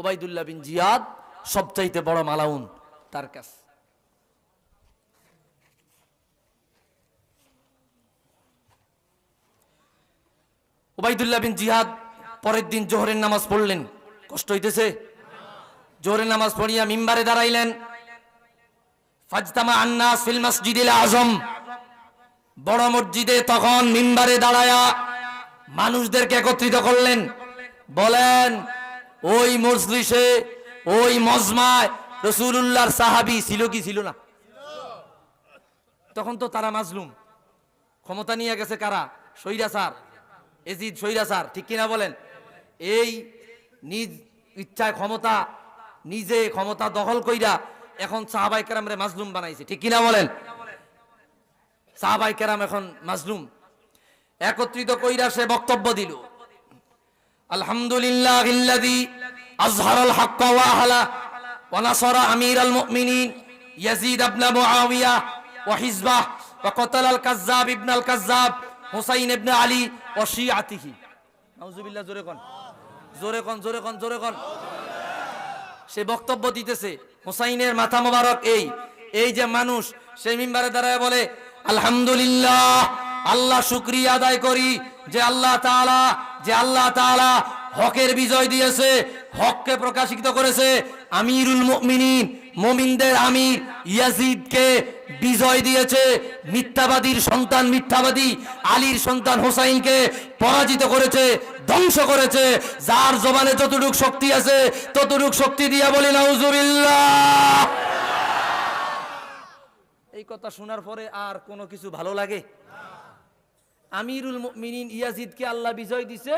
ওবাইদুল্লাহ বিন জিয়াদ সবচাইতে বড় মালাউন তার কাছে। ওবাইদুল্লাহ বিন জিহাদ পরের দিন জোহরের নামাজ পড়লেন। কষ্ট হইতেছে? জোহরের নামাজ পড়িয়া মিম্বারে দাঁড়াইলেন। ফাজতামা আন্নাস ফিল মসজিদিল আজম। বড় মসজিদে তখন মিম্বারে দাঁড়ায়া মানুষদেরকে একত্রিত করলেন। বলেন ওই মজলিসে, ওই মজমায় রসুল্লাহর সাহাবি ছিল কি ছিল না? তখন তো তারা মাজলুম। ক্ষমতা নিয়ে গেছে কারা? সৈরা স্যার এজিদ সৈরা স্যার ঠিক কিনা বলেন? এই নিজ ইচ্ছায় ক্ষমতা, নিজে ক্ষমতা দখল কইরা এখন সাহাবাই কেরামরে মাজলুম বানাইছে, ঠিক কিনা বলেন? সাহাবাই কেরাম এখন মাজলুম। একত্রিত কইরা সে বক্তব্য দিল। সে বক্তব্য দিতেছে, হুসাইনের মাথা মোবারক এই। এই যে মানুষ সেই মিম্বারে দাঁড়ায় বলে, আলহামদুলিল্লাহ, আল্লাহ শুক্রিয়া আদায় করি যে আল্লাহ তাআলা, যে আল্লাহ তাআলা হকের বিজয় দিয়েছে, হককে প্রকাশিত করেছে আমিরুল মুমিনিন, মুমিনদের আমির ইয়াজিদকে বিজয় দিয়েছে, মিথ্যাবাদীর সন্তান মিথ্যাবাদী, আলীর সন্তান হোসাইনকে পরাজিত করেছে, ধ্বংস করেছে, যার জবানে যতটুক শক্তি আছে, ততটুক শক্তি দিয়া বলি, নাউজুবিল্লাহ। এই কথা শোনার পরে আর কোনো কিছু ভালো লাগে? আমিরুল মিনিন ইয়াজিদকে আল্লাহ বিজয় দিছে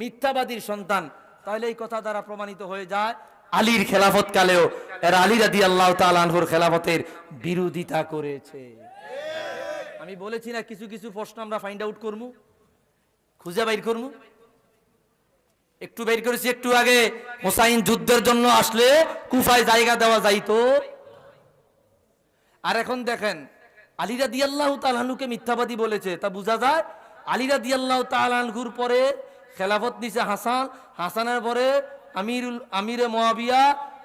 মিথ্যাবাদীর সন্তান। তাহলে এই কথা দ্বারা প্রমাণিত হয়ে যায়, আলীর খেলাফত কালেও এরা আলী রাদি আল্লাহ তালানহুর খেলাফতের বিরোধিতা করেছে। আমি বলেছি না, কিছু কিছু প্রশ্ন আমরা ফাইন্ড আউট করব খুঁজে বাইর করব একটু বের করেছি একটু আগে, হোসাইন যুদ্ধের জন্য আসলে কুফায় জায়গা দেওয়া যাইতো। আর এখন দেখেন আলিরা দিয়াল্লাহ তালানুকে মিথ্যাবাদী বলেছে। তা বোঝা যায় আলিরা দিয়াল্লাহ তালানহুর পরে খেলাফত নিছে হাসান, হাসানের পরে আমিরুল, আমিরে মোয়াবিয়া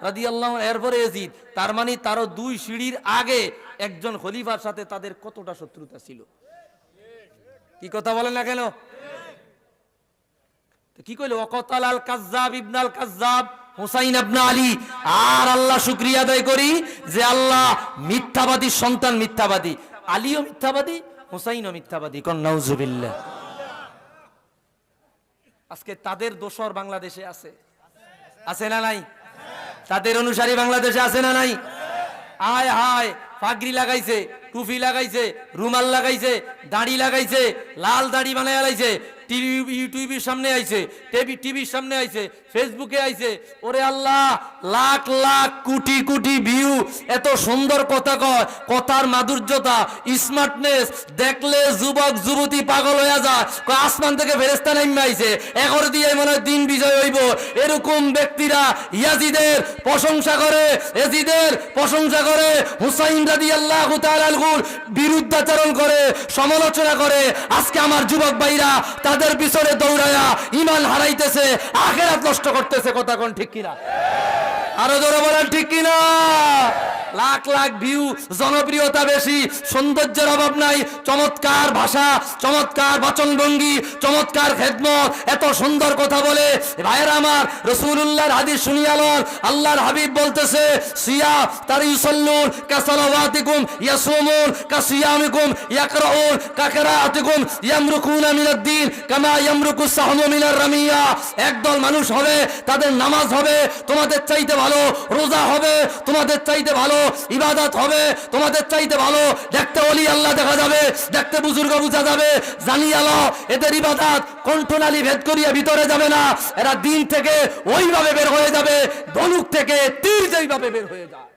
রাদিয়াল্লাহ এরপরে এজিদ তার মানে তারও দুই সিঁড়ির আগে একজন খলিফার সাথে তাদের কতটা শত্রুতা ছিল? কি কথা বলেন না কেন? কি কইলো? ওকতাল আল কাজ্জাব ইবনাল কাজ্জাব হুসাইন আবনা আলী, আর আল্লাহ শুক্রিয়া আদায় করি যে আল্লাহ মিথ্যাবাদী সন্তান মিথ্যাবাদী। আলীও মিথ্যাবাদী, হুসাইনও মিথ্যাবাদী। কোন, নাউজুবিল্লাহ। আজকে তাদের দোসর বাংলাদেশে আছে। আছে না নাই? তাদের অনুসারী বাংলাদেশে আছে না নাই? আয় হায় পাগড়ি লাগাইছে, টুপি লাগাইছে, রুমাল লাগাইছে, দাড়ি লাগাইছে, লাল দাড়ি বানায় লাইছে টিভি, ইউটিউবের সামনে আইছে, টিভি, টিভির সামনে আইছে ফেসবুকে আইছে। ওরে আল্লাহ, লাখ লাখ, কোটি কোটি ভিউ এত সুন্দর কথা কয়, কথার মাধুর্যতা স্মার্টনেস দেখলে যুবক, যুবতী পাগল হয়ে যায়। আসমান থেকে ফেরেস্তা নাইমে আইছে, এগর দিয়ে মনে হয় দিন বিজয় হইব। এরকম ব্যক্তিরা ইয়াজিদের প্রশংসা করে এজিদের প্রশংসা করে, হুসাইন রাদি আল্লাহ বিরুদ্ধাচরণ করে, সমালোচনা করে। আজকে আমার যুবক ভাইরা, তাদের পিছনে দৌড়ায়া ইমান হারাইতেছে, আখেরাত নষ্ট করতেছে, কথা কোন ঠিক কিনা? আরও জোরে বলেন, ঠিক কিনা? লাখ লাখ ভিউ জনপ্রিয়তা বেশি, সৌন্দর্যের অভাব নাই, চমৎকার ভাষা, চমৎকার বাচনভঙ্গি, চমৎকার খেদমত, এত সুন্দর কথা বলে। ভাইয়ের আমার রসুল্লাহর হাদিস শুনিয়ালন আল্লাহর হাবিব বলতেছে, সিয়া তার ইউসল্লুন কাসালাওয়াতিকুম ইয়াসুমুন কাসিয়ামিকুম ইয়াকরাউন কাকরাআতিকুম ইয়ামরুকুনা মিনাদ-দ্বীন কামা ইয়ামরুকু সাহমু মিনার রামিয়া। একদল মানুষ হবে, তাদের নামাজ হবে, তোমাদের চাইতে ভালো, রোজা হবে, তোমাদের চাইতে ভালো ইবাদত হবে, তোমাদের চাইতে ভালো। দেখতে অলি আল্লাহ দেখা যাবে, দেখতে বুজুর্গ বুঝা যাবে, জানি আলো এদের ইবাদত কণ্ঠনালী ভেদ করিয়া ভিতরে যাবে না। এরা দিন থেকে ওইভাবে বের হয়ে যাবে, ধনুক থেকে তীর যেইভাবে বের হয়ে যায়।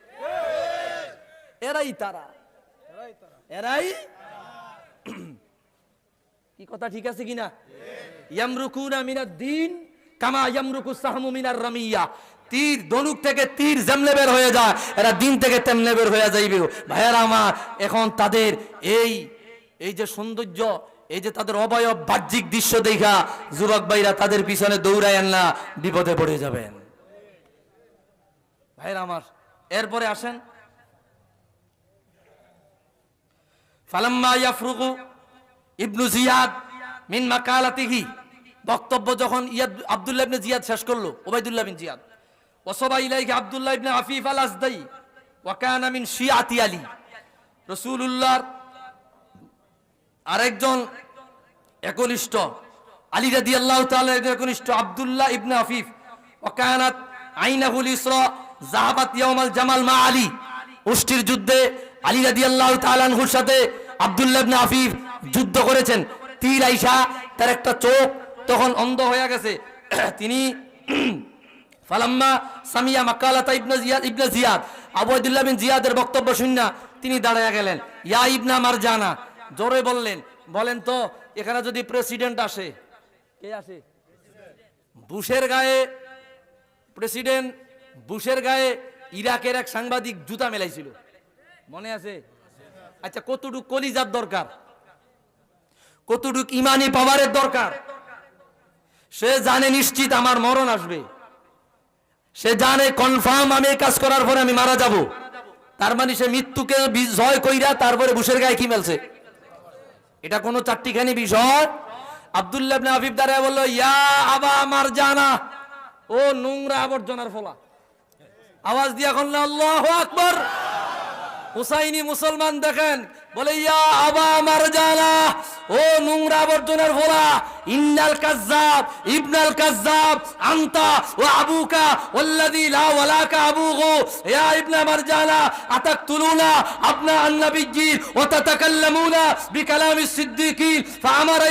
এরাই তারা। এরাই কি কথা ঠিক আছে কিনা? ইয়ামরুকুনা মিনাদ দিন কামা ইয়ামরুকু সাহমু মিনার রামিয়া। তীর ধনুক থেকে তীর যেমনে বের হয়ে যায়, এরা দিন থেকে তেমনে বের হয়ে যাইবে। ভাইয়ারা আমার, এখন তাদের এই এই যে সৌন্দর্য, এই যে তাদের অবয়ব বাহ্যিক দৃশ্য দেখা, যুবক ভাইরা তাদের পিছনে দৌড়ায় না বিপদে পড়ে যাবেন। ভাইরা আমার, এরপরে আসেন। ফালাম্মা ইয়াফরুকু ইবনু জিয়াদ মিন মাকালাতিহি। বক্তব্য যখন ইয়াদ আব্দুল্লাহ ইবনে জিয়াদ শেষ করল ওবাইদুল্লাহ বিন জিয়াদ। ওয়াসাবা ইলাইহি আব্দুল্লাহ ইবনে আফিফ আল আসদাই ওয়া কানা মিন শিয়াতি আলী। রাসূলুল্লাহর আরেকজন একনিষ্ঠ, আলী তাআলা একজন একনিষ্ঠ, আব্দুল্লাহ ইবনে আফিফ, ওয়া কানাত আইনাহুল ইসরা যাহাবাত ইয়াউমাল জামাল মা আলী। উষ্টির যুদ্ধে আলী রাদিয়াল্লাহু তাআলা আনহুর সাথে আব্দুল্লাহ ইবনে আফিফ যুদ্ধ করেছেন। তীর আইসা তার একটা চোখ তখন অন্ধ হয়ে গেছে। তিনি ফালাম্মা সামিয়া মাকালাতা ইবনে জিয়াদ ইবনে জিয়াদ আবুদুল্লাহ বিন জিয়াদের বক্তব্য শুননা তিনি দাঁড়ায়া গেলেন। ইয়া ইবনা মারজানা, জোরে বললেন, বলেন তো, এখানে যদি প্রেসিডেন্ট আসে, কে আসে? বুশের গায়ে প্রেসিডেন্ট, বুশের গায়ে ইরাকের এক সাংবাদিক জুতা মেলাইছিল। মনে আছে? আচ্ছা কতটুক কলিজার দরকার? কতটুক ইমানি পাওয়ারের দরকার? সে জানে নিশ্চিত আমার মরণ আসবে। সে জানে কনফার্ম আমি কাজ করার পরে আমি মারা যাব। তার মানে সে মৃত্যুকে জয় কইরা তারপরে বুশের গায়ে কি মেলছে? এটা কোনো চারটিখানি বিষয়। আবদুল্লাহ আফিফ দাঁড়ায় বলল, ইয়া আবা আমার জানা ও নোংরা আবর্জনার ফলা। আওয়াজ দিয়া করলে আল্লাহ আকবর। হুসাইনি মুসলমান দেখেন বলে, ইয়া আবা আমার জানা ও নোংরা ফলা, ইন্নাল ইবনাল ও আবুকা লা ওয়ালাকা ইয়া তাতাকাল্লামুনা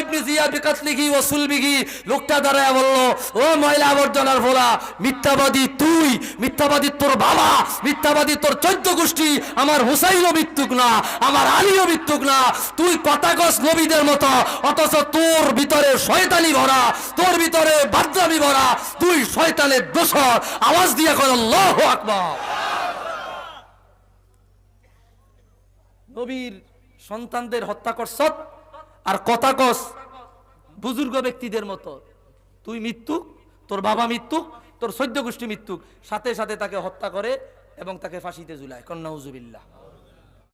ইবনে বিকাতলিহি সুলবিহি। লোকটা দাঁড়ায় বলল, ও ময়লা আবর্জনার ফলা, মিথ্যাবাদী তুই, মিথ্যাবাদী তোর বাবা, মিথ্যাবাদী তোর চোদ্দ গোষ্ঠী, আমার হুসাইনও মৃত্যুক না, আমার আলীও মৃত্যুক না, তুই কথা নবীদের মতো, অথচ তোর ভিতরে শয়তানি ভরা, তোর ভিতরে বাদ্রামি ভরা, তুই শয়তানের দোষর। আওয়াজ দিয়ে কর, আল্লাহ আকবার। নবীর সন্তানদের হত্যা করছত আর কথা কস বুজুর্গ ব্যক্তিদের মতো। তুই মৃত্যু তোর বাবা মৃত্যু তোর সৈদ্য গোষ্ঠী মৃত্যু সাথে সাথে তাকে হত্যা করে এবং তাকে ফাঁসিতে ঝুলায়। কন্যা হুজুবিল্লাহ